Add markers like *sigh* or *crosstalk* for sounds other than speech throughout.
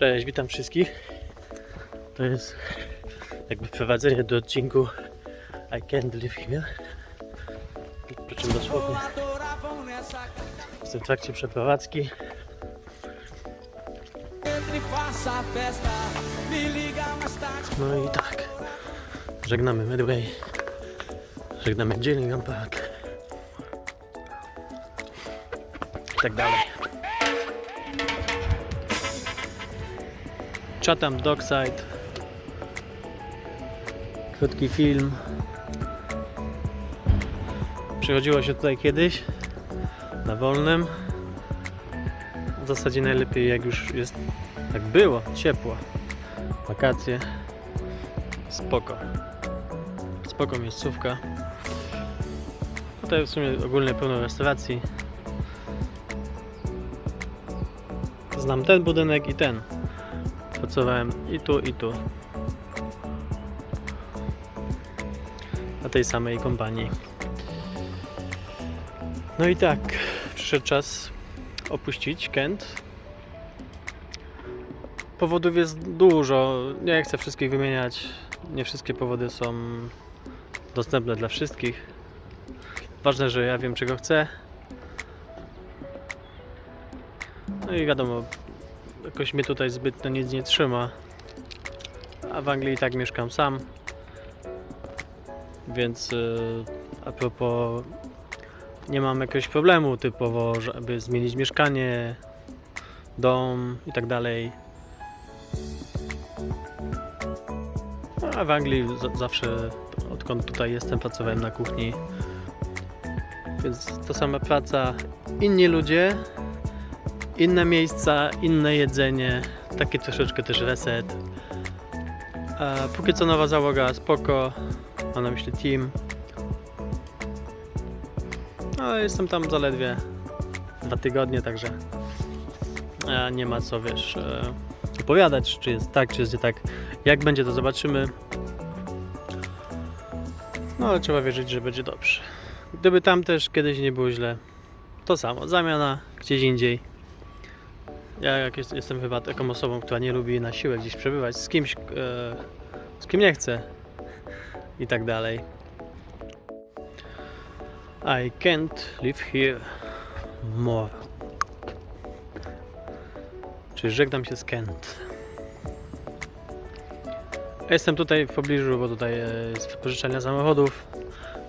Cześć, witam wszystkich. To jest jakby wprowadzenie do odcinku I can't live here. Przy czym dosłownie jestem w trakcie przeprowadzki. No i tak. Żegnamy Medway. Żegnamy Gillingham Park. I tak dalej. Chatham Dockside. Krótki film. Przychodziło się tutaj kiedyś na wolnym. W zasadzie najlepiej jak już jest, jak było, ciepło. Wakacje. Spoko. Spoko miejscówka. Tutaj w sumie ogólnie pełno restauracji. Znam ten budynek i ten. Pracowałem i tu, i tu. Na tej samej kompanii. No i tak, przyszedł czas opuścić Kent. Powodów jest dużo. Nie chcę wszystkich wymieniać. Nie wszystkie powody są dostępne dla wszystkich. Ważne, że ja wiem czego chcę. No i wiadomo, jakoś mnie tutaj zbytnio nic nie trzyma. A w Anglii i tak mieszkam sam. Więc yy, a propos nie mam jakiegoś problemu typowo, żeby zmienić mieszkanie, dom i tak dalej. A w Anglii za- zawsze, odkąd tutaj jestem, pracowałem na kuchni. Więc to sama praca, inni ludzie, inne miejsca, inne jedzenie, taki troszeczkę też reset. A póki co nowa załoga, spoko, mam na myśli team. No jestem tam zaledwie dwa tygodnie, także e, nie ma co, wiesz, e, opowiadać, czy jest tak, czy jest nie tak. Jak będzie, to zobaczymy. No ale trzeba wierzyć, że będzie dobrze. Gdyby tam też kiedyś nie było źle, to samo, zamiana gdzieś indziej. Ja jak jest, jestem chyba taką osobą, która nie lubi na siłę gdzieś przebywać z kimś, e, z kim nie chce i tak dalej. I can't live here more. Czyli żegnam się z Kent. Jestem tutaj w pobliżu, bo tutaj e, jest wypożyczalnia samochodów,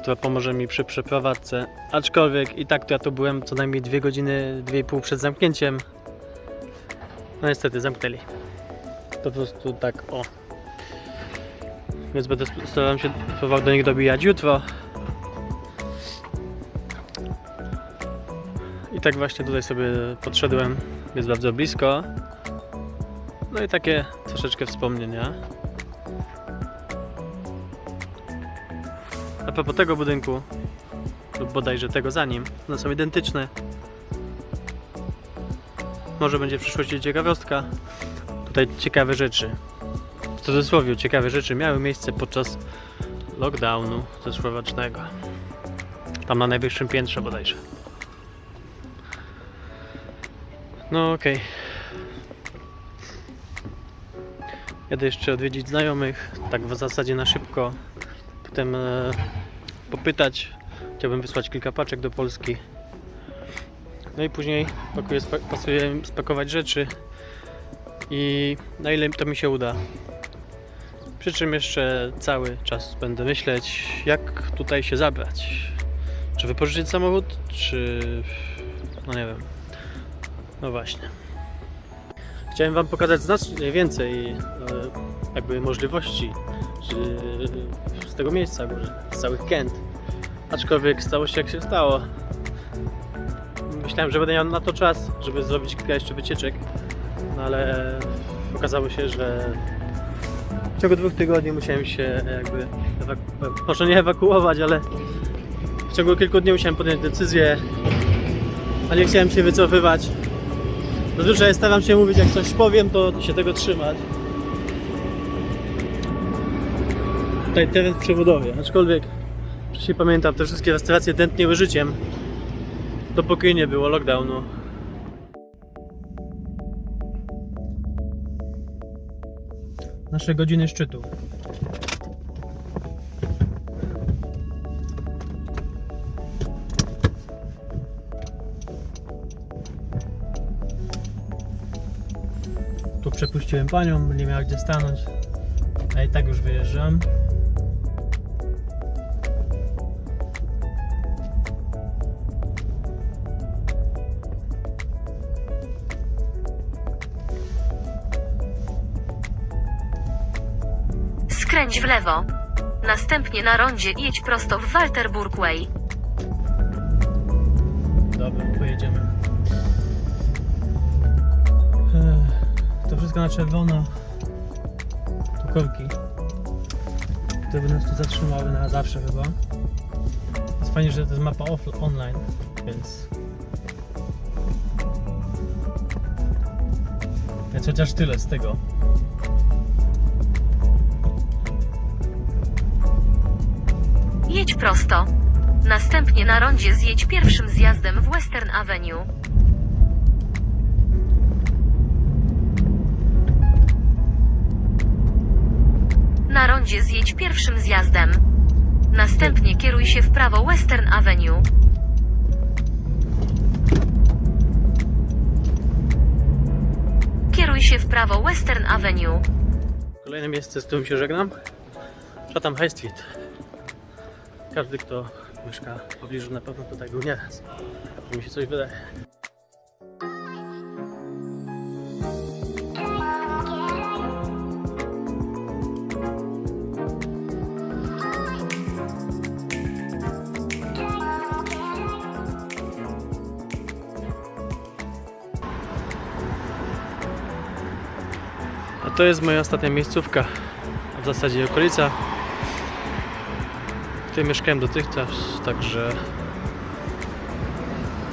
która pomoże mi przy przeprowadzce. Aczkolwiek i tak to ja tu byłem co najmniej dwie godziny, dwie i pół przed zamknięciem. No niestety zamknęli. Po prostu tak o. Więc będę starał się próbował do nich dobijać jutro. I tak właśnie tutaj sobie podszedłem. Jest bardzo blisko. No i takie troszeczkę wspomnienia. A propos tego budynku, lub bodajże tego za nim, one są identyczne. Może będzie w przyszłości ciekawostka. Tutaj ciekawe rzeczy. W cudzysłowie ciekawe rzeczy miały miejsce podczas lockdownu zeszłorocznego. Tam na najwyższym piętrze bodajże. No okej. Jadę jeszcze odwiedzić znajomych, tak w zasadzie na szybko. Potem e, popytać. Chciałbym wysłać kilka paczek do Polski. No i później pakuję, spakować rzeczy i na ile to mi się uda. Przy czym jeszcze cały czas będę myśleć, jak tutaj się zabrać. Czy wypożyczyć samochód, czy. No nie wiem. No właśnie. Chciałem Wam pokazać znacznie więcej e, jakby możliwości z tego miejsca, z całych Kent. Aczkolwiek stało się jak się stało. Myślałem, że będę miał na to czas, żeby zrobić kilka jeszcze wycieczek, no ale okazało się, że w ciągu dwóch tygodni musiałem się jakby, ewaku- może nie ewakuować, ale w ciągu kilku dni musiałem podjąć decyzję, a nie chciałem się wycofywać. Zazwyczaj staram się mówić, jak coś powiem, to się tego trzymać. Tutaj teren w przebudowie, aczkolwiek wcześniej pamiętam, te wszystkie restauracje tętniły życiem, dopóki nie było lockdownu. nasze godziny szczytu. Tu przepuściłem panią, nie miała gdzie stanąć. A i tak już wyjeżdżam. W lewo. Następnie na rondzie jedź prosto w Walterburg Way. Dobra, pojedziemy. To wszystko na czerwono. Tu korki. Które by nas tu zatrzymały na zawsze chyba. Jest fajnie, że to jest mapa off- online, więc... Więc chociaż tyle z tego. Prosto. Następnie na rondzie zjedź pierwszym zjazdem w Western Avenue. Na rondzie zjedź pierwszym zjazdem. Następnie kieruj się w prawo Western Avenue. Kieruj się w prawo Western Avenue. Kolejne miejsce, z którym się żegnam. Chatham High Street. Każdy, kto mieszka w pobliżu, na pewno tutaj był nieraz. Mi się coś wydaje. A to jest moja ostatnia miejscówka, a w zasadzie okolica, której mieszkałem dotychczas, także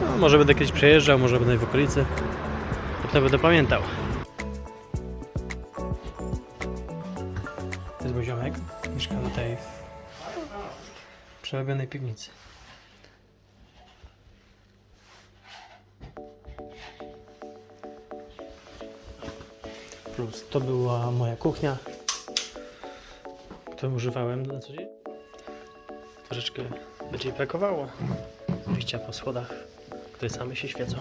no, może będę kiedyś przejeżdżał, może będę w okolicy, potem będę pamiętał. To jest mój ziomek, mieszka tutaj w przerobionej piwnicy. Plus to była moja kuchnia, którą używałem na co dzień. Troszeczkę będzie brakowało. Wyjścia po schodach, które same się świecą.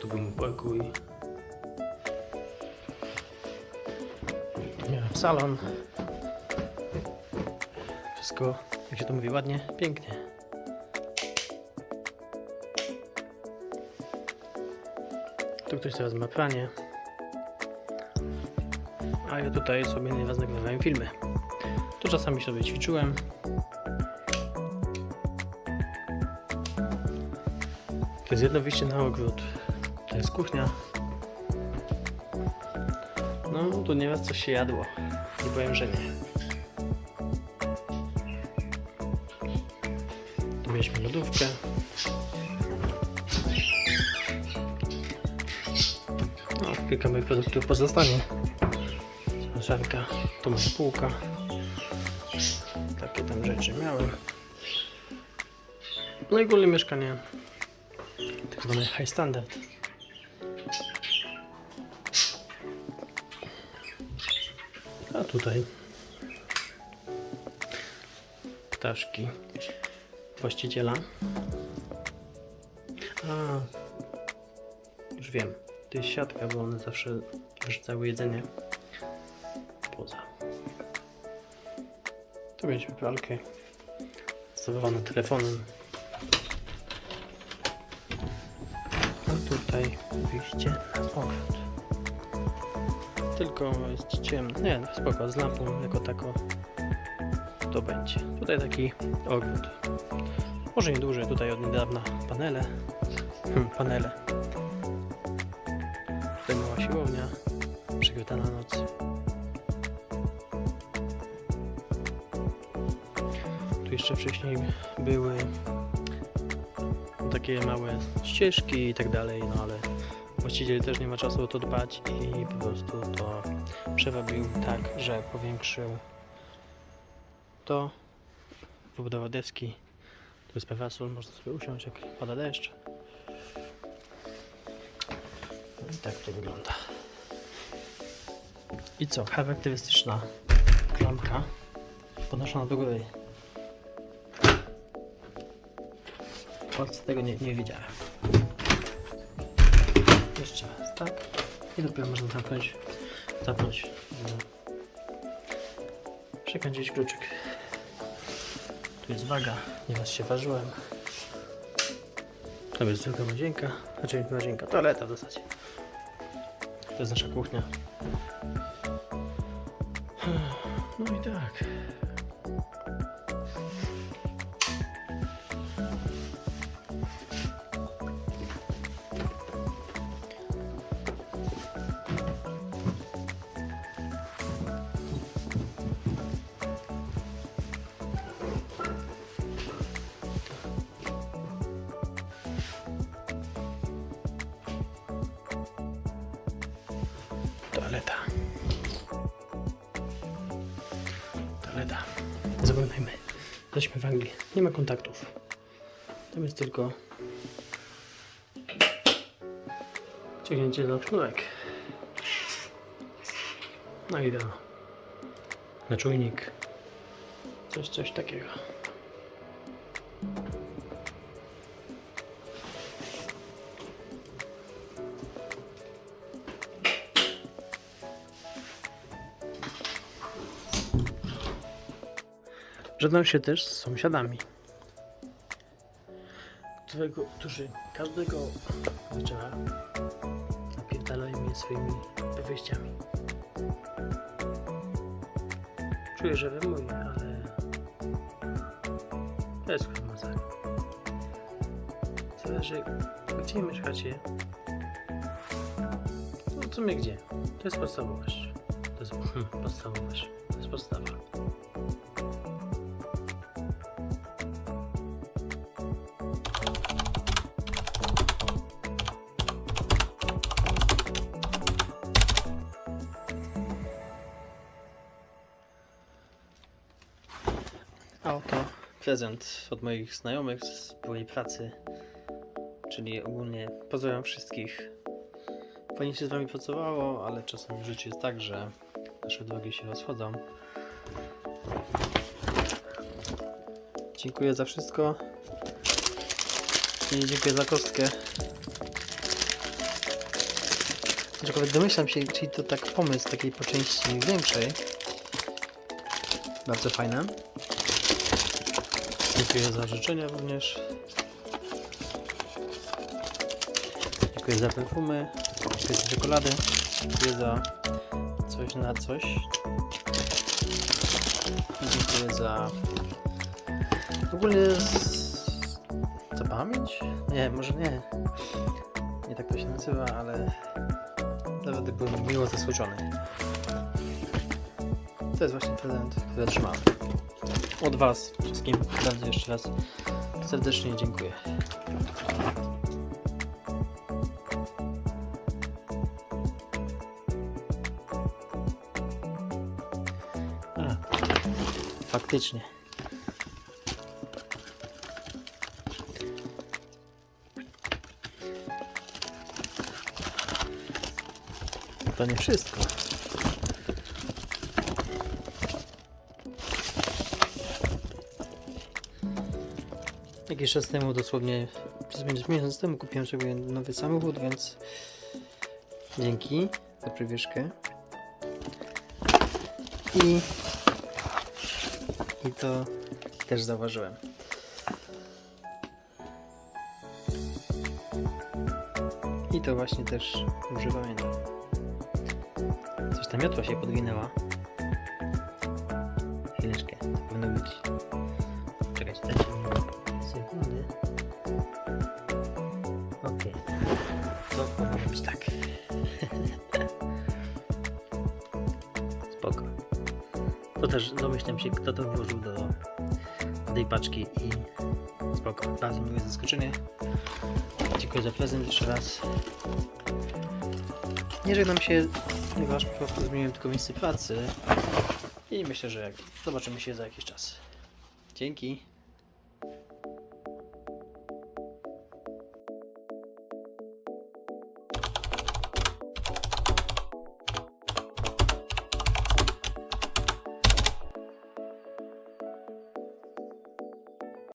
Tu był pokój. Miałem salon. Wszystko, jak się to mówi ładnie, pięknie. Tu ktoś teraz ma pranie. A ja tutaj sobie nieraz nagrywałem filmy. Czasami sobie ćwiczyłem. To jest jedno wyjście na ogród. To jest kuchnia. No, tu nieraz coś się jadło. Nie powiem, że nie. Tu mieliśmy lodówkę. No, kilka moich produktów pozostanie. Żarka, tu moja półka. Takie tam rzeczy miałem. No i ogólnie mieszkanie tak zwane high standard. A tutaj ptaszki właściciela. A, już wiem. To jest siatka, bo one zawsze wyrzucały jedzenie poza. Tu mieliśmy pralkę sterowaną telefonem. A tutaj wyjście na ogród. Tylko jest ciemno. Nie, no spoko, z lampą jako tako to będzie. Tutaj taki ogród. Może nie duży, tutaj od niedawna panele. Hm, panele. Tutaj mała siłownia, przygryta na noc. Jeszcze wcześniej były takie małe ścieżki i tak dalej, no ale właściciel też nie ma czasu o to dbać i po prostu to przerobił tak, że powiększył to, wybudował deski, tu jest parasol, można sobie usiąść jak pada deszcz. No i tak to wygląda. I co? Charakterystyczna klamka podnoszona do góry. W tego nie, nie widziałem. Jeszcze raz, tak? I dopiero można zamknąć, zapnąć. no. Przekręcić kluczyk. Tu jest waga, nieraz się ważyłem. Tam jest druga łazienka, znaczy łazienka, toaleta w zasadzie. To jest nasza kuchnia. No i tak. Toaleta. Toaleta. Zapominajmy. Jesteśmy w Anglii. Nie ma kontaktów. Tam jest tylko ciągnięcie za sznurek. No i do na czujnik. Coś, coś takiego. Żegnam się też z sąsiadami, którego, którzy każdego wieczora napierdalają mnie swoimi wyjściami. Czuję, że wymuję, ale to jest harmazar. Zależy, gdzie mieszkacie. No, co mnie gdzie? To jest podstawowość. To jest *laughs* podstawowość. To jest podstawa. A oto prezent od moich znajomych z byłej pracy. Czyli ogólnie pozdrawiam wszystkich. Fajnie się z wami pracowało, ale czasem w życiu jest tak, że nasze drogi się rozchodzą. Dziękuję za wszystko. I dziękuję za kostkę. Aczkolwiek domyślam się, czyli to tak pomysł takiej po części większej. Bardzo fajne. Dziękuję za życzenia również. Dziękuję za perfumy. Dziękuję za czekolady. Dziękuję za coś na coś. Dziękuję za ogólnie z... za pamięć? Nie, może nie. Nie tak to się nazywa, ale naprawdę byłem miło zaskoczony. To jest właśnie prezent, który otrzymałem. Od Was wszystkim bardzo jeszcze raz serdecznie dziękuję. A, faktycznie. To nie wszystko. Jakiś czas temu, dosłownie przez miesiąc- temu kupiłem sobie nowy samochód, więc dzięki za przewieszkę. I, I to też zauważyłem. I to właśnie też używam. Coś ta miotła się podwinęła. Chwileczkę, to powinno być. Czekajcie, dajcie mi też domyślam się, kto to włożył do, tej paczki i spoko. Bardzo miłe zaskoczenie. Dziękuję za prezent jeszcze raz. Nie żegnam się, ponieważ po prostu zmieniłem tylko miejsce pracy i myślę, że zobaczymy się za jakiś czas. Dzięki.